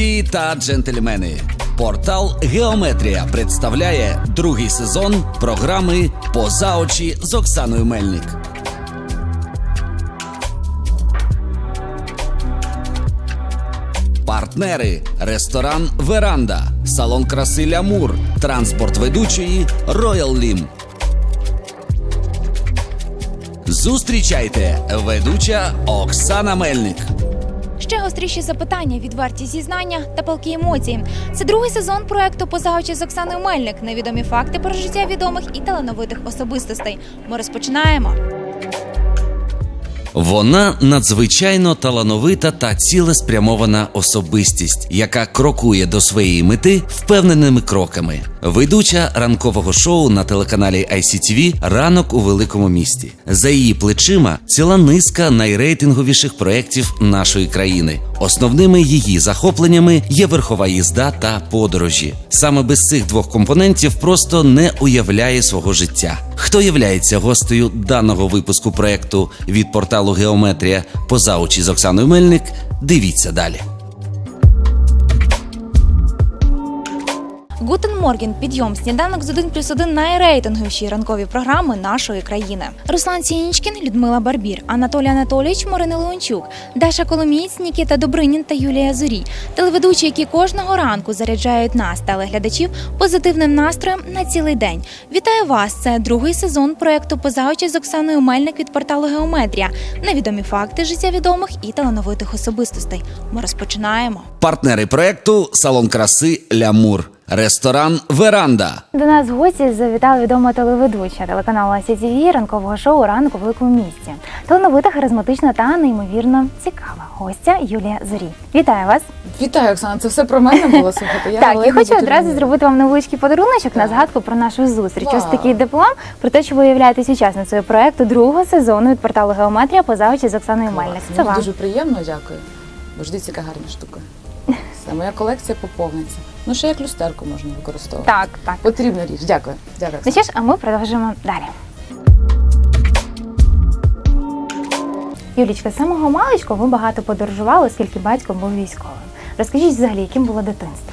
Леді та джентльмени. Портал Геометрія представляє другий сезон програми Поза очі з Оксаною Мельник. Партнери ресторан Веранда, салон краси Лямур, транспорт ведучої Роял Лім. Зустрічайте ведуча Оксана Мельник. Ще гостріші запитання, відверті зізнання та палкі емоції. Це другий сезон проекту «Поза очі з Оксаною Мельник. Невідомі факти про життя відомих і талановитих особистостей. Ми розпочинаємо. Вона надзвичайно талановита та цілеспрямована особистість, яка крокує до своєї мети впевненими кроками. Ведуча ранкового шоу на телеканалі ICTV Ранок у великому місті. За її плечима ціла низка найрейтинговіших проєктів нашої країни. Основними її захопленнями є верхова їзда та подорожі. Саме без цих двох компонентів просто не уявляє свого життя. Хто являється гостею даного випуску проекту від порталу Геометрія поза очі з Оксаною Мельник? Дивіться далі. Гутен Морген, підйом, сніданок з 1 плюс 1 найрейтинговіші ранкові програми нашої країни. Руслан Сінічкін, Людмила Барбір, Анатолій Анатолійович, Марина Леончук, Даша Коломієць, Нікіта Добринін та Юлія Зорій. Телеведучі, які кожного ранку заряджають нас, телеглядачів, позитивним настроєм на цілий день. Вітаю вас! Це другий сезон проекту «Поза очі з Оксаною Мельник від порталу Геометрія. Невідомі факти життя відомих і талановитих особистостей. Ми розпочинаємо. Партнери проекту салон краси Лямур, ресторан Веранда. До нас в гості завітала відома телеведуча телеканалу АСІТВ ранкового шоу Ранок у великому місті. Талановита, харизматична та неймовірно цікава гостя Юлія Зорій. Вітаю вас! Вітаю, Оксана. Це все про мене було слухати. Я так, я хочу одразу зробити вам невеличкий подаруночок на згадку про нашу зустріч. Ось такий диплом про те, що ви являєтесь учасницею проекту другого сезону від порталу Геометрія поза очі з Оксаною Клас. Мельник. Це вам. дуже приємно, дякую. Бо ж дивіться, яка гарна штука. Все, моя колекція поповниться. Ну, ще як люстерку можна використовувати. Так, так. Потрібна річ. Дякую. Дякую. Ну що ж, а ми продовжимо далі. Юлічка, з самого маличку ви багато подорожували, оскільки батько був військовим. Розкажіть взагалі, яким було дитинство?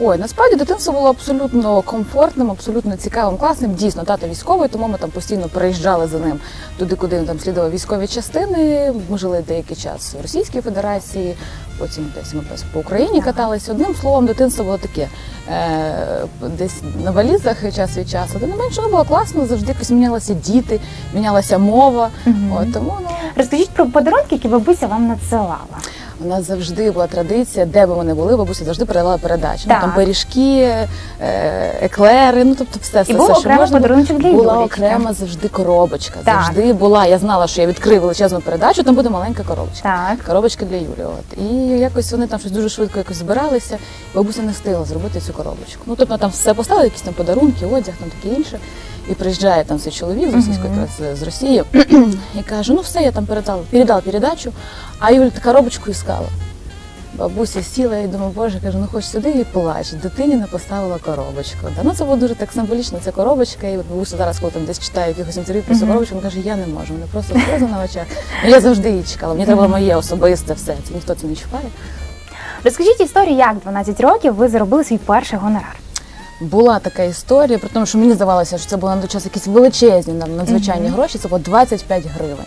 Ой, насправді дитинство було абсолютно комфортним, абсолютно цікавим, класним. Дійсно, тато військовий, тому ми там постійно переїжджали за ним туди, куди він там слідував військові частини. Ми жили деякий час в Російській Федерації, потім десь ми по Україні катались. каталися. Одним словом, дитинство було таке е, десь на валізах час від часу. Та не менше, воно було класно, завжди якось мінялися діти, мінялася мова. Угу. От, тому ну, Розкажіть про подарунки, які бабуся вам надсилала. У нас завжди була традиція, де би ми не були, бабуся завжди передавала передачу. Ну, Так. там пиріжки, е, еклери, ну тобто все, все, був все, що окремий можна. для була Юлічки. окрема завжди коробочка. Так. Завжди була. Я знала, що я відкрию величезну передачу, там буде маленька коробочка. Так. Коробочка для Юлі. От. І якось вони там щось дуже швидко якось збиралися. Бабуся не встигла зробити цю коробочку. Ну тобто там все поставили, якісь там подарунки, одяг, там таке інше. І приїжджає там цей чоловік з російської якраз з Росії і каже: ну все, я там передала, передала передачу, а Юля коробочку іскала. Бабуся сіла і думаю, боже, кажу, ну хоч сюди і плач. Дитині не поставила коробочку. Да, ну це було дуже так символічно, ця коробочка. І от бабуся зараз, коли там десь читає якихось інтерв'ю про цю коробочку, вона каже, я не можу. Вона просто сльози на очах. Ну я завжди її чекала. Мені треба моє особисте все. Це ніхто це не чіпає. Розкажіть історію, як 12 років ви заробили свій перший гонорар. Була така історія, при тому, що мені здавалося, що це були на той час якісь величезні нам надзвичайні Мгм. гроші. Це було 25 гривень.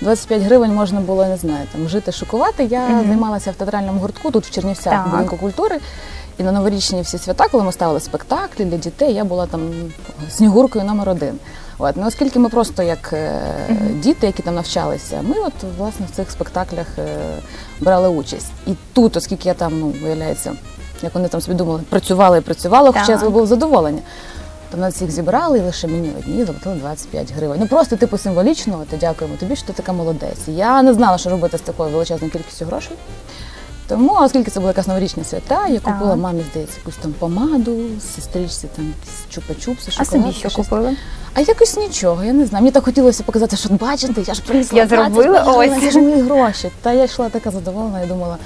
25 гривень можна було, не знаю, там жити, шокувати. Я Мгм. займалася в театральному гуртку тут в Чернівцях, Так. будинку культури. І на новорічні всі свята, коли ми ставили спектаклі для дітей, я була там снігуркою номер один. От, ну, оскільки ми просто як е, Мгм. діти, які там навчалися, ми от власне в цих спектаклях е, брали участь. І тут, оскільки я там, ну, виявляється, як вони там собі думали, працювала і працювала, хоча Так. це було задоволення. То нас всіх зібрали і лише мені одній заплатили 25 гривень. Ну просто типу символічно, от, дякуємо тобі, що ти така молодець. Я не знала, що робити з такою величезною кількістю грошей. Тому, оскільки це була якась новорічна свята, я Так. купила мамі, здається, якусь там помаду, сестричці там чупа-чупси, А собі що щось. купили? А якось нічого, я не знаю. Мені так хотілося показати, що бачите, я ж принесла. Я зробила, ось. Це ж мої гроші. Та я йшла така задоволена і думала,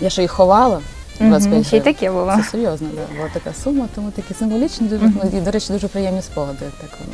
я ще їх ховала. 25 Ще й таке було. Це серйозно, да, була така сума, тому такі символічні, дуже, Мгм. ну, і, до речі, дуже приємні спогади. Так воно.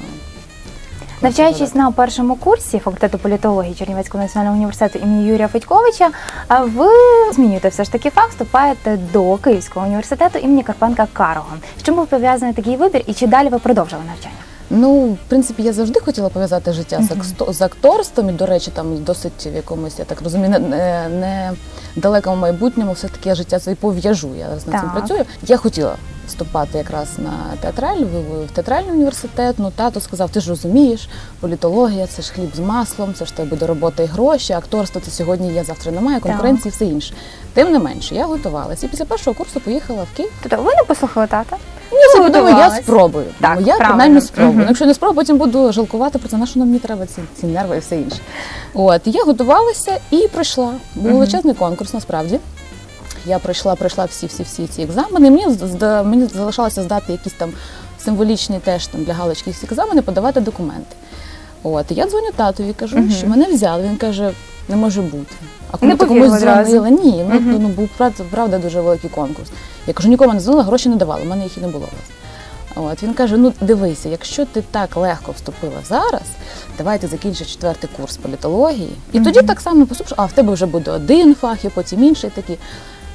Навчаючись на першому курсі факультету політології Чернівецького національного університету імені Юрія Федьковича, а ви змінюєте все ж таки фах, вступаєте до Київського університету імені Карпенка Карого. З чим був пов'язаний такий вибір, і чи далі ви продовжили навчання? Ну, в принципі, я завжди хотіла пов'язати життя з, аксто- з акторством, і, до речі, там досить в якомусь, я так розумію, не, не, не далекому майбутньому все-таки я життя своє пов'яжу. Я зараз над цим працюю. Я хотіла вступати якраз на театраль, в, театральний університет. Ну, тато сказав, ти ж розумієш, політологія це ж хліб з маслом, це ж тебе буде робота і гроші, акторство це сьогодні є, завтра немає, конкуренції, все інше. Тим не менше, я готувалася. І після першого курсу поїхала в Київ. Тобто ви не послухали тата? Я собі думаю, я спробую. Так, я принаймні спробую. Мгм. Ну, Якщо не спробую, потім буду жалкувати про це, на що нам мені треба ці, ці нерви і все інше. От, я готувалася і пройшла. Був величезний конкурс, насправді. Я пройшла, пройшла всі, всі, всі ці екзамени. Мені мені залишалося здати якісь там символічні теж там для галочки екзамени, подавати документи. От, я дзвоню татові, кажу, Мгм. що мене взяли. Він каже, не може бути. А коли ти комусь дзвонила, ні, ну, Мгм. ну був правда, дуже великий конкурс. Я кажу, нікому не дзвонила, гроші не давала, в мене їх і не було. От він каже: ну дивися, якщо ти так легко вступила зараз, давай ти закінчиш четвертий курс політології, і тоді так само поступиш, а в тебе вже буде один фах, і потім інший такий.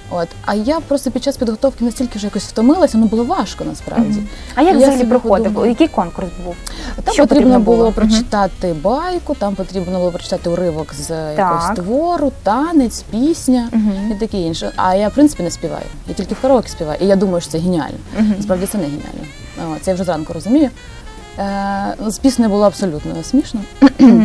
От, а я просто під час підготовки настільки вже якось втомилася, ну було важко насправді. Мгм. А як Я взагалі проходив? подумала. Який конкурс був? Там Що потрібно потрібно було було? прочитати байку, там потрібно було прочитати уривок з якогось твору, танець, пісня Мгм. і таке інше. А я в принципі не співаю. Я тільки в караоке співаю. І я думаю, що це геніально. Мгм. Насправді це не геніально. О, Це я вже зранку розумію. Е, з піснею було абсолютно смішно.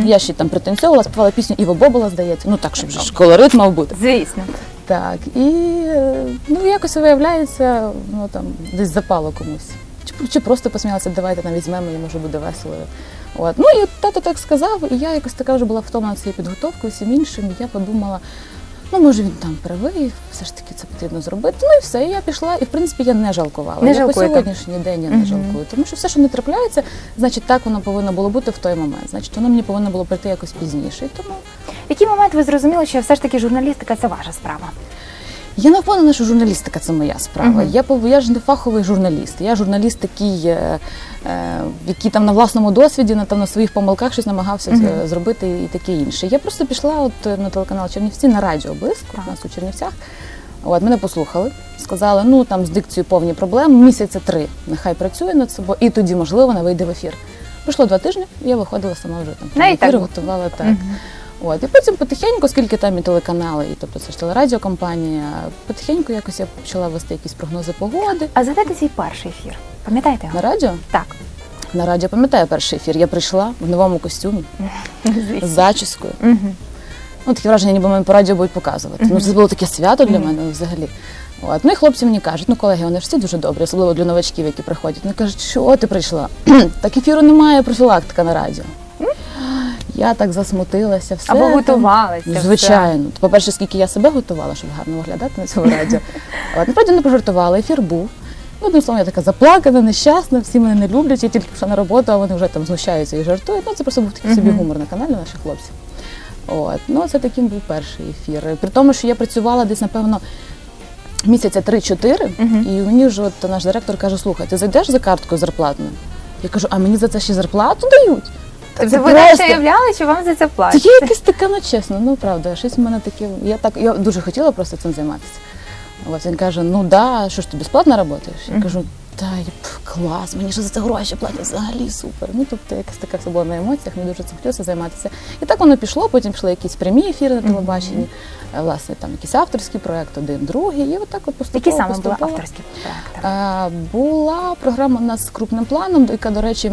Я ще там пританцьовувала, співала пісню Іво Бобола, здається. Ну так, щоб ж колорит мав бути. Звісно. Так, і е, ну якось виявляється, ну там десь запало комусь. Чи, чи просто посміялися, давайте там візьмемо, і може буде весело. От. Ну і тато так сказав, і я якось така вже була втомлена цією підготовкою, всім іншим. І я подумала, ну може він там правий, все ж таки це потрібно зробити. Ну і все. І я пішла, і в принципі я не жалкувала. Не я по сьогоднішній день я не Мгм. жалкую. Тому що все, що не трапляється, значить так воно повинно було бути в той момент. Значить, воно мені повинно було прийти якось пізніше. І тому В який момент ви зрозуміли, що все ж таки журналістика це ваша справа? Я не впевнена, що журналістика це моя справа. Мгм. Я я ж не фаховий журналіст. Я журналіст такий, е, е, який там на власному досвіді, на там на своїх помилках щось намагався Мгм. е, зробити і таке інше. Я просто пішла от е, на телеканал Чернівці на радіо близько Так. у нас у Чернівцях. От мене послухали, сказали, ну там з дикцією повні проблеми, місяця три. Нехай працює над собою, і тоді, можливо, вона вийде в ефір. Пройшло два тижні, я виходила сама вже там Навіть ефір, так. готувала так. Мгм. От, і потім потихеньку, оскільки там і телеканали, і тобто це ж телерадіокомпанія, потихеньку якось я почала вести якісь прогнози погоди. А згадайте свій перший ефір. Пам'ятаєте На радіо? Так. На радіо пам'ятаю перший ефір. Я прийшла в новому костюмі з зачіскою. Ну, таке враження, ніби мене по радіо будуть показувати. Ну, це було таке свято для мене взагалі. От. Ну і хлопці мені кажуть, ну колеги, вони ж всі дуже добрі, особливо для новачків, які приходять. Вони кажуть, що ти прийшла? так ефіру немає, профілактика на радіо. Я так засмутилася, все. Або. Ну, Звичайно. По-перше, скільки я себе готувала, щоб гарно виглядати на цьому радіо. От, насправді не пожартувала, ефір був. Ну, одним словом, я така заплакана, нещасна, всі мене не люблять, я тільки пішла на роботу, а вони вже там знущаються і жартують. Ну, це просто був такий собі гумор на каналі наших хлопців. От, ну, це таким був перший ефір. При тому, що я працювала десь, напевно, місяця 3-4, Мгм. і мені вже от наш директор каже: слухай, ти зайдеш за карткою зарплатною? Я кажу, а мені за це ще зарплату дають? Тобто це ви просто- наче уявляли, що вам за це це є якесь таке, ну чесно, ну правда, щось в мене таке. Я так я дуже хотіла просто цим займатися. Ось він каже: ну да, що ж ти безплатно працюєш? Я кажу, та пф, клас, мені ж за це гроші платять взагалі супер. Ну тобто якась така все було на емоціях, мені дуже цим хотілося займатися. І так воно пішло, потім пішли якісь прямі ефіри на телебаченні, власне, там якийсь авторський проект, один, другий, і отак от поступово. Які саме були поступово. авторські проекти? Була програма у нас з крупним планом, яка, до речі,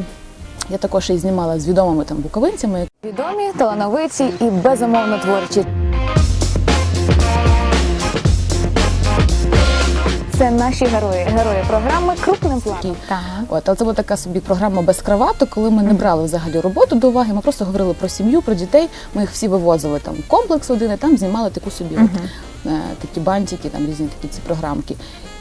я також і знімала з відомими там буковинцями. Відомі, талановиті і безумовно творчі. Це наші герої, герої програми крупним планом. Так. От, але це була така собі програма без кравату, коли ми не брали взагалі роботу до уваги. Ми просто говорили про сім'ю, про дітей. Ми їх всі вивозили там в комплекс один і там знімали таку собі от, е, такі бантики, там різні такі ці програмки.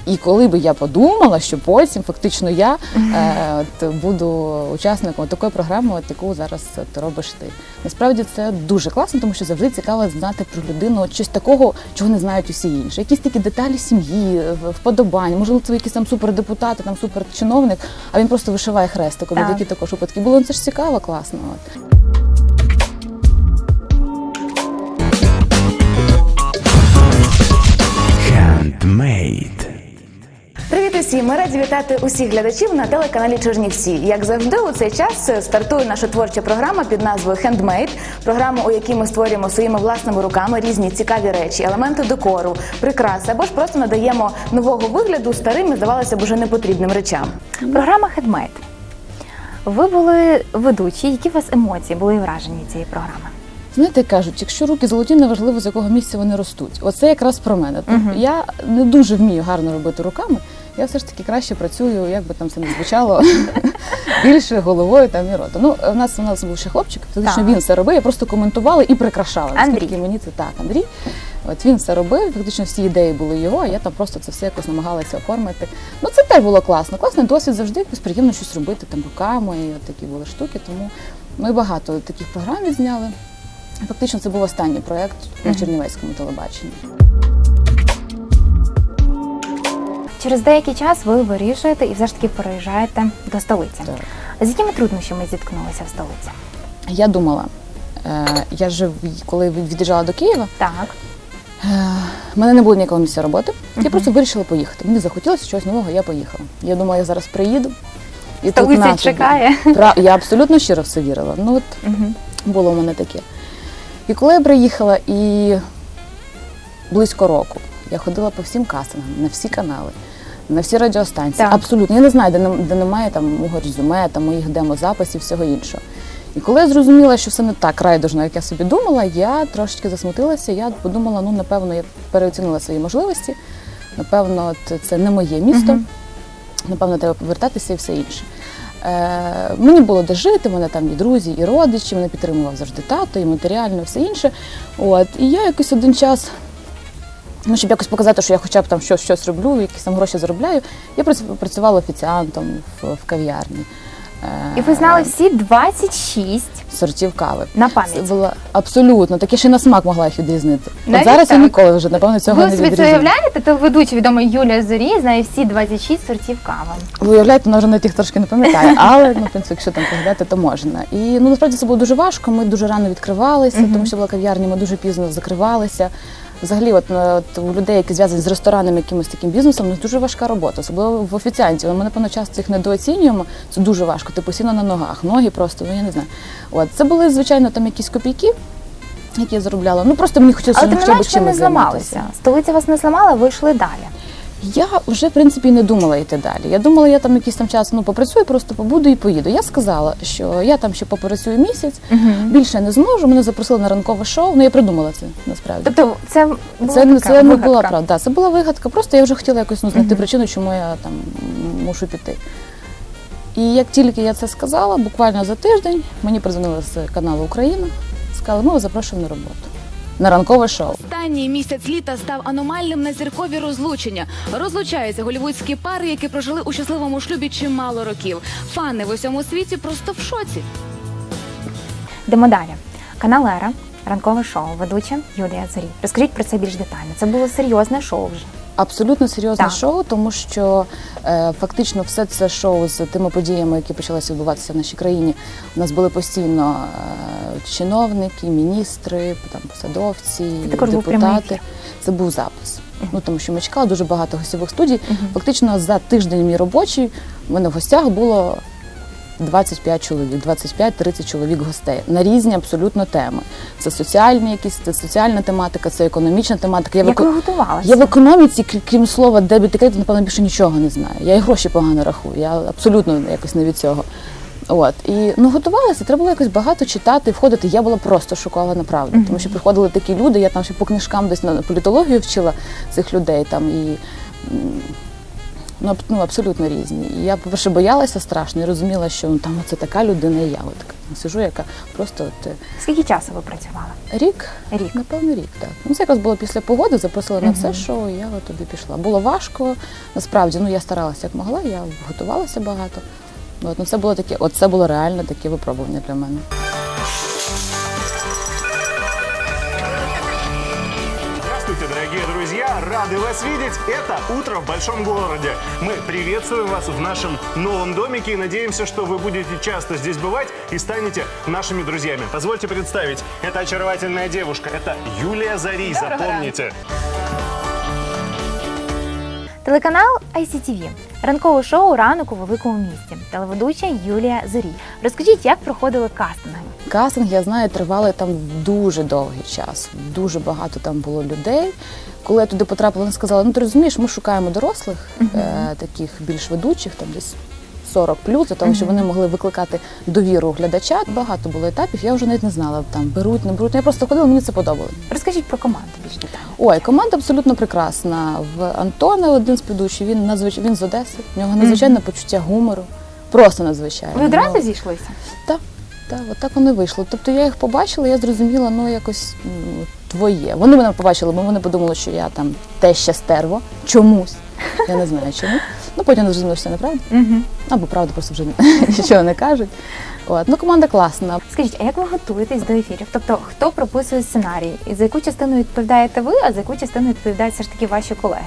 І коли би я подумала, що потім фактично я е, от, буду учасником такої програми, от, яку зараз ти робиш ти. Насправді це дуже класно, тому що завжди цікаво знати про людину от, щось такого, чого не знають усі інші. Якісь такі деталі сім'ї, в- вподобань, можливо, це якийсь там супердепутат, там суперчиновник, а він просто вишиває хрестиком. Так. Такі також випадки були. Ну, Це ж цікаво, класно. От. Handmade. Привіт усім! Ми раді вітати усіх глядачів на телеканалі Чернівці. Як завжди, у цей час стартує наша творча програма під назвою Handmade. Програма, у якій ми створюємо своїми власними руками різні цікаві речі, елементи декору, прикраси або ж просто надаємо нового вигляду старим і здавалося б уже непотрібним речам. Програма Хедмейт. Ви були ведучі. Які у вас емоції були і враження цієї програми? Знаєте, кажуть, якщо руки золоті, неважливо з якого місця вони ростуть. Оце якраз про мене. Тобто Я не дуже вмію гарно робити руками. Я все ж таки краще працюю, як би там це не звучало, більше головою там і ротом. Ну, у нас у нас був ще хлопчик, фактично він все робив, я просто коментувала і прикрашала. Наскільки мені це так, Андрій. От він все робив, фактично всі ідеї були його, а я там просто це все якось намагалася оформити. Ну це теж було класно. Класний досвід завжди якось приємно щось робити там руками, і от такі були штуки. Тому ми багато таких програм відзняли. Фактично, це був останній проєкт на Чернівецькому телебаченні. Через деякий час ви вирішуєте і все ж таки переїжджаєте до столиці. Так. З якими труднощами зіткнулися в столиці? Я думала, е, я жив, коли від'їжджала до Києва, Так. е, в мене не було ніякого місця роботи. Я просто вирішила поїхати. Мені захотілося чогось нового, я поїхала. Я думала, я зараз приїду. І тут Столиця тобі. чекає. Я абсолютно щиро в це вірила. Ну от Мгм. було в мене таке. І коли я приїхала і близько року я ходила по всім кастингам, на всі канали, на всі радіостанції. Так. Абсолютно. Я не знаю, де, де немає там мого резюме, там моїх демозаписів, всього іншого. І коли я зрозуміла, що все не так райдужно, як я собі думала, я трошечки засмутилася. Я подумала, ну напевно, я переоцінила свої можливості. Напевно, це не моє місто. Напевно, треба повертатися і все інше. Е, мені було де жити, мене там і друзі, і родичі, мене підтримував завжди тато, і матеріально, і все інше. От, і я якось один час, ну, щоб якось показати, що я хоча б там щось, щось роблю, якісь там гроші заробляю, я прац- працювала офіціантом в, в кав'ярні. І ви знали всі 26 сортів кави. на Це пам'ять. було абсолютно, таке ще на смак могла їх відрізнити. От зараз я так? ніколи вже, напевно, цього Ви не собі це відрізню. уявляєте? Телеведучий відомий Юлія Зорі знає всі 26 сортів кави. Ви уявляєте, вона вже на тих трошки не пам'ятає, але ну, в принципі, якщо там погадати, то можна. І ну насправді це було дуже важко. Ми дуже рано відкривалися, тому що була кав'ярня, ми дуже пізно закривалися. Взагалі, от, е, от у людей, які зв'язані з ресторанами, якимось таким бізнесом, ну дуже важка робота, особливо в офіціантів. Ми, напевно, часто їх недооцінюємо. Це дуже важко. Ти постійно на ногах, ноги просто, ну я не знаю. От це були, звичайно, там якісь копійки, які я заробляла. Ну просто мені хотілося Але тим не менш ви не зламалися. Столиця вас не зламала, ви йшли далі. Я вже в принципі не думала йти далі. Я думала, я там якийсь там час ну попрацюю, просто побуду і поїду. Я сказала, що я там ще попрацюю місяць, більше не зможу. Мене запросили на ранкове шоу. Ну я придумала це насправді. Тобто це була Це, не- така це не була правда. Да, це була вигадка. Просто я вже хотіла якось ну, знайти причину, чому я там мушу піти. І як тільки я це сказала, буквально за тиждень мені подзвонили з каналу Україна, сказали, ми вас запрошуємо на роботу. На ранкове шоу. Останній місяць літа став аномальним на зіркові розлучення. Розлучаються голівудські пари, які прожили у щасливому шлюбі чимало років. Фани в усьому світі просто в шоці. Йдемо далі. Канал Ера, ранкове шоу, ведуча Юлія Зорі. Розкажіть про це більш детально. Це було серйозне шоу вже. Абсолютно серйозне Так. шоу, тому що е, фактично все це шоу з тими подіями, які почалися відбуватися в нашій країні. У нас були постійно е, чиновники, міністри, там посадовці, Це депутати. Це був запис. Ну тому що ми чекали дуже багато гостєвих студій. Фактично за тиждень мій робочий у мене в гостях було 25 чоловік, 25-30 чоловік гостей на різні абсолютно теми. Це соціальні якісь, це соціальна тематика, це економічна тематика. Я Як ви готувалися? я в економіці, крім слова дебіт і кредит, напевно, більше нічого не знаю. Я і гроші погано рахую. Я абсолютно якось не від цього. От і ну готувалася. Треба було якось багато читати, входити. Я була просто шокована правда, тому що приходили такі люди. Я там ще по книжкам десь на політологію вчила цих людей там і. Ну, ну абсолютно різні. І я, по-перше, боялася страшно і розуміла, що ну, там це така людина, і я от така сижу, яка просто от, е, Скільки часу ви працювали? рік, Рік. напевно, рік, так. Ну, це якраз було після погоди, запросили на це шоу, і я от туди пішла. Було важко, насправді, ну я старалася як могла, я готувалася багато. От, ну, це було таке, от це було реально таке випробування для мене. Здравствуйте, дорогие друзья! Рады вас видеть! Это «Утро в большом городе». Мы приветствуем вас в нашем новом домике и надеемся, что вы будете часто здесь бывать и станете нашими друзьями. Позвольте представить, это очаровательная девушка, это Юлия Зари, запомните. Телеканал ICTV. Ранкове шоу Ранок у великому місті. Телеведуча Юлія Зорій. Розкажіть, як проходили кастинги? Кастинг, я знаю, тривали там дуже довгий час. Дуже багато там було людей. Коли я туди потрапила, вони сказали: ну ти розумієш, ми шукаємо дорослих, е, таких більш ведучих, там десь 40 плюс, для того, щоб вони могли викликати довіру глядача. Багато було етапів, я вже навіть не знала, там беруть, не беруть. Я просто ходила, мені це подобалося. Розкажіть про команду більш детально. Ой, команда абсолютно прекрасна. В Антона один з ведучих, він надзвич... він з Одеси. В нього надзвичайне почуття гумору. Просто надзвичайно. Ви одразу Ну, зійшлися? так, так, от так воно і вийшло. Тобто я їх побачила, я зрозуміла, ну якось твоє. Вони мене побачили, бо вони подумали, що я там теща стерво. Чомусь. Я не знаю чому. Ну потім зрозуміло, що це неправда. Угу. Або правда, просто вже нічого не кажуть. От. Ну, команда класна. Скажіть, а як ви готуєтесь до ефірів? Тобто, хто прописує сценарій? І за яку частину відповідаєте ви, а за яку частину відповідають все ж таки ваші колеги?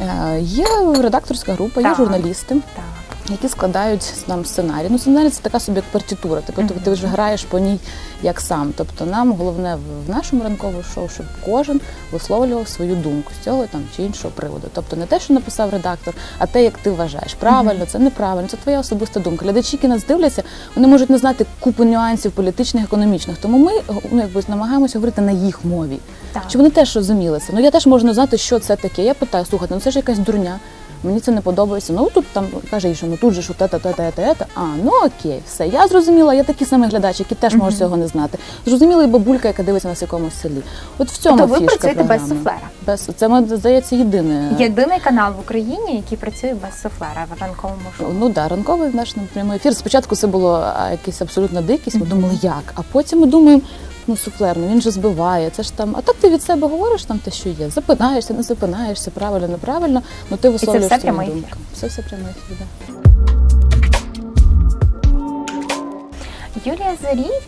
Е, Є редакторська група, є Так. журналісти. Так. Які складають нам сценарій. Ну, сценарій це така собі як партитура. Тобто Мгм. ти вже граєш по ній як сам. Тобто нам головне в- нашому ранковому шоу, щоб кожен висловлював свою думку з цього там чи іншого приводу. Тобто не те, що написав редактор, а те, як ти вважаєш. Правильно, це неправильно, це твоя особиста думка. Глядачі, які нас дивляться, вони можуть не знати купу нюансів політичних, економічних. Тому ми ну, якби намагаємося говорити на їх мові. Так. Щоб вони теж розуміли це. Ну я теж можу знати, що це таке. Я питаю, слухайте, ну це ж якась дурня. Мені це не подобається. Ну тут там каже, що ну тут же що те, те, те, те, те, те. А ну окей, все. Я зрозуміла. Я такий самий глядач, який теж може цього не знати. Зрозуміла і бабулька, яка дивиться нас в якомусь селі. От в цьому Тобто ви фішка працюєте без суфлера? Без це ми, здається єдине. Єдиний канал в Україні, який працює без суфлера в ранковому шоу. Ну да, ранковий наш прямий ефір. Спочатку це було якийсь абсолютно дикість. Ми думали, як. А потім ми думаємо, ну суфлер, ну він же збиває. Це ж там. А так ти від себе говориш там те, що є. Запинаєшся, не запинаєшся, правильно, неправильно. Ну ти висловлюєш все свою прямий думку. Це все прямий ефір. Да. Юлія Зарій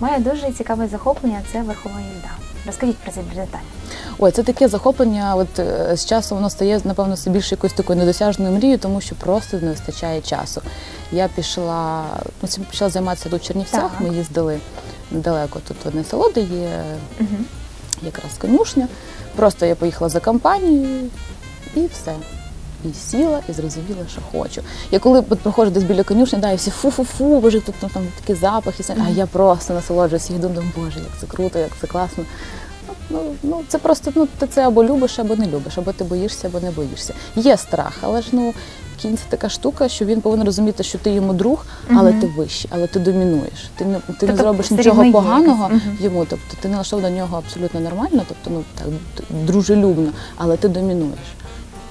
має дуже цікаве захоплення це верхова їзда. Розкажіть про це більш детально. Ой, це таке захоплення. От е, з часом воно стає напевно все більше якоюсь такою недосяжною мрією, тому що просто не вистачає часу. Я пішла, ну, цим почала займатися тут в Чернівцях. Так. Ми їздили недалеко тут одне село, де є Угу. якраз конюшня. Просто я поїхала за компанією і все. І сіла, і зрозуміла, що хочу. Я коли от проходжу десь біля конюшні, да, і всі фу-фу-фу, боже, тут ну, там такі запахи, все. а я просто насолоджуюся і думаю, боже, як це круто, як це класно. Ну, ну це просто ну, ти це або любиш, або не любиш, або ти боїшся, або не боїшся. Є страх, але ж ну кінь це така штука, що він повинен розуміти, що ти йому друг, але Мгм. ти вищий, але ти домінуєш. Ти не ти не Тобто зробиш нічого поганого мгм. йому. Тобто ти налаштований до нього абсолютно нормально, тобто ну так дружелюбно, але ти домінуєш.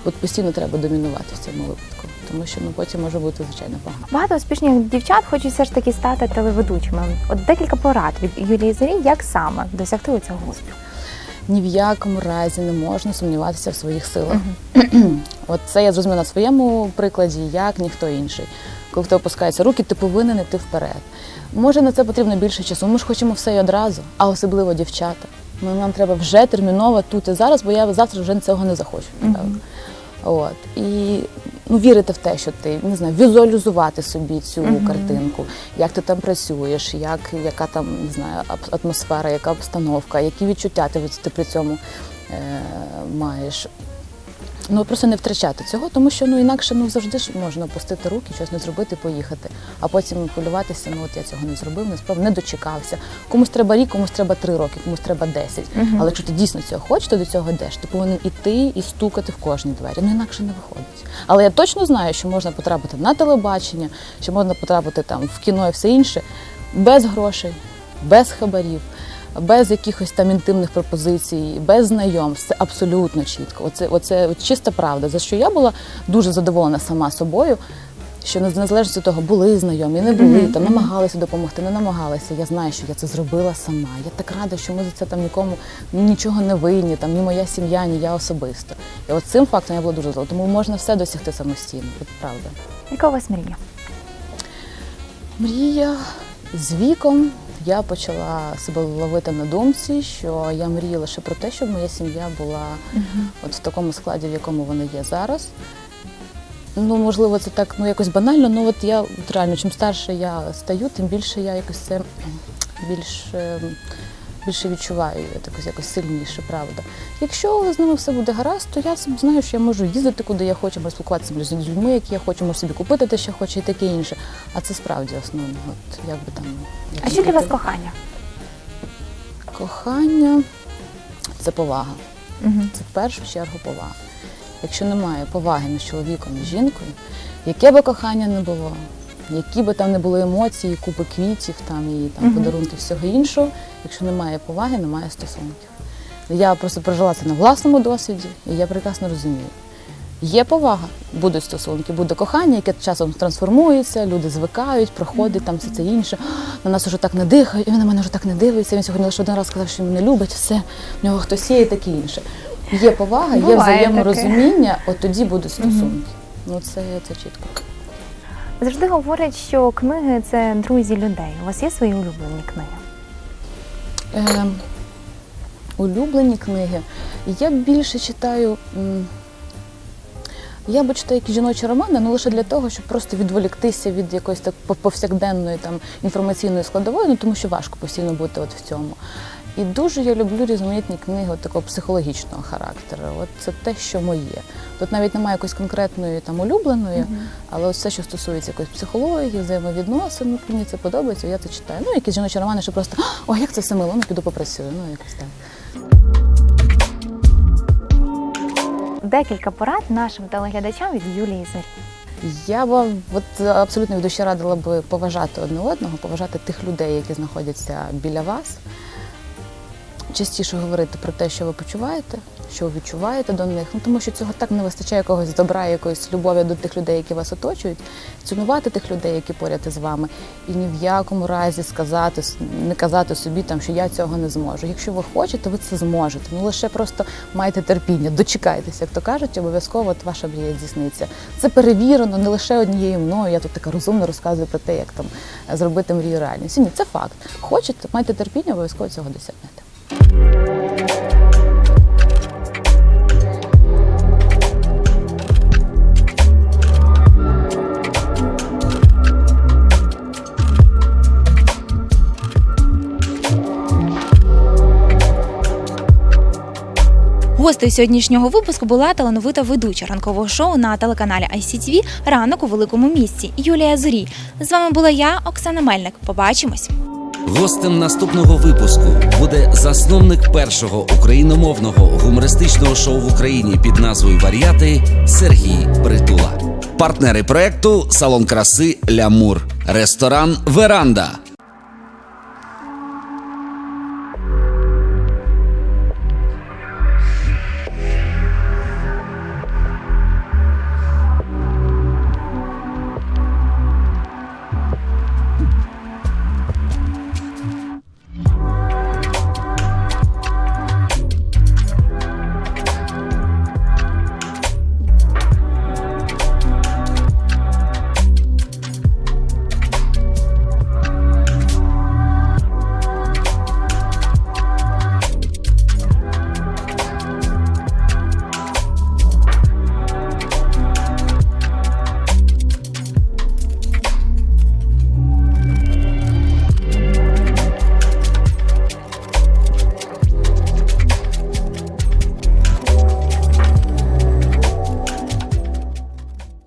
От постійно треба домінувати в цьому випадку, тому що ну потім може бути звичайно погано. Багато успішних дівчат хочуть все ж таки стати телеведучими. От декілька порад від Юлії Зарій, як саме досягти цього успіху. Ні в якому разі не можна сумніватися в своїх силах. От це я зрозуміла на своєму прикладі, як ніхто інший. Коли в тебе опускаються руки, ти повинен іти вперед. Може, на це потрібно більше часу. Ми ж хочемо все і одразу, а особливо дівчата. Ми, нам треба вже терміново тут і зараз, бо я завтра вже цього не захочу. От. І ну, вірити в те, що ти не знаю, візуалізувати собі цю картинку, як ти там працюєш, як, яка там не знаю, атмосфера, яка обстановка, які відчуття ти, ти при цьому е, маєш. Ну просто не втрачати цього, тому що ну інакше ну завжди ж можна опустити руки, щось не зробити, поїхати, а потім хвилюватися. Ну от я цього не зробив, не справ, не дочекався. Комусь треба рік, комусь треба три роки, комусь треба десять. Але якщо ти дійсно цього хочеш, то до цього йдеш. Ти повинен іти і стукати в кожні двері. Ну інакше не виходить. Але я точно знаю, що можна потрапити на телебачення, що можна потрапити там в кіно і все інше без грошей, без хабарів. Без якихось там інтимних пропозицій, без знайомств. Це абсолютно чітко. Оце, оце чиста правда. За що я була дуже задоволена сама собою. Що незалежно від того, були знайомі, не були, там намагалися допомогти, не намагалися. Я знаю, що я це зробила сама. Я так рада, що ми за це там нікому нічого не винні, там ні моя сім'я, ні я особисто. І от цим фактом я була дуже задоволена. Тому можна все досягти самостійно. Це правда. Яка у вас мрія? Мрія з віком я почала себе ловити на думці, що я мрію лише про те, щоб моя сім'я була от в такому складі, в якому вона є зараз. Ну, можливо, це так ну якось банально, але от я от реально, чим старше я стаю, тим більше я якось це більш, е, більше відчуваю, якось, якось сильніше, правда. Якщо з ними все буде гаразд, то я знаю, що я можу їздити куди я хочу, можу спілкуватися з людьми, які я хочу, можу собі купити те, що хочу, і таке інше. А це справді основне. От як би там як А що для вас кохання? кохання це повага. Угу. Це в першу чергу повага. Якщо немає поваги між чоловіком і жінкою, яке би кохання не було, які би там не були емоції, купи квітів там і там Мгм. подарунки всього іншого, якщо немає поваги, немає стосунків. Я просто прожила це на власному досвіді, і я прекрасно розумію. Є повага, будуть стосунки, буде кохання, яке часом трансформується, люди звикають, проходить там все це інше. На нас уже так не дихає, і він на мене вже так не дивиться. Він сьогодні лише один раз сказав, що він мене любить, все, в нього хтось є і таке інше. Є повага, є Буває взаєморозуміння, от тоді будуть стосунки. Ну це, це чітко. Завжди говорять, що книги це друзі людей. У вас є свої улюблені книги? Е, улюблені книги. Я більше читаю. Я би читаю якісь жіночі романи, ну лише для того, щоб просто відволіктися від якоїсь так повсякденної там інформаційної складової, ну тому що важко постійно бути от в цьому. І дуже я люблю різноманітні книги от такого психологічного характеру. От це те, що моє. Тут навіть немає якоїсь конкретної там улюбленої, але от все, що стосується якоїсь психології, взаємовідносин, ну, мені це подобається, я це читаю. Ну, якісь жіночі романи, що просто о, як це все мило, ну піду попрацюю. Ну, якось так. Декілька порад нашим телеглядачам від Юлії Зорі. Я б от абсолютно від душі радила би поважати одне одного, поважати тих людей, які знаходяться біля вас. Частіше говорити про те, що ви почуваєте, що ви відчуваєте до них. Ну тому що цього так не вистачає якогось добра, якоїсь любові до тих людей, які вас оточують, цінувати тих людей, які поряд із вами, і ні в якому разі сказати не казати собі там, що я цього не зможу. Якщо ви хочете, ви це зможете. Ну лише просто майте терпіння, дочекайтеся, як то кажуть, обов'язково ваша мрія здійсниться. Це перевірено не лише однією мною. Я тут така розумно розказую про те, як там е, зробити мрію реальністю. Ні, це факт. Хочете, майте терпіння, обов'язково цього досягнете. Гостею сьогоднішнього випуску була талановита ведуча ранкового шоу на телеканалі ICTV Ранок у великому місті Юлія Зорій. З вами була я, Оксана Мельник. Побачимось. Гостем наступного випуску буде засновник першого україномовного гумористичного шоу в Україні під назвою Варіати Сергій Притула. Партнери проекту салон краси Лямур, ресторан Веранда,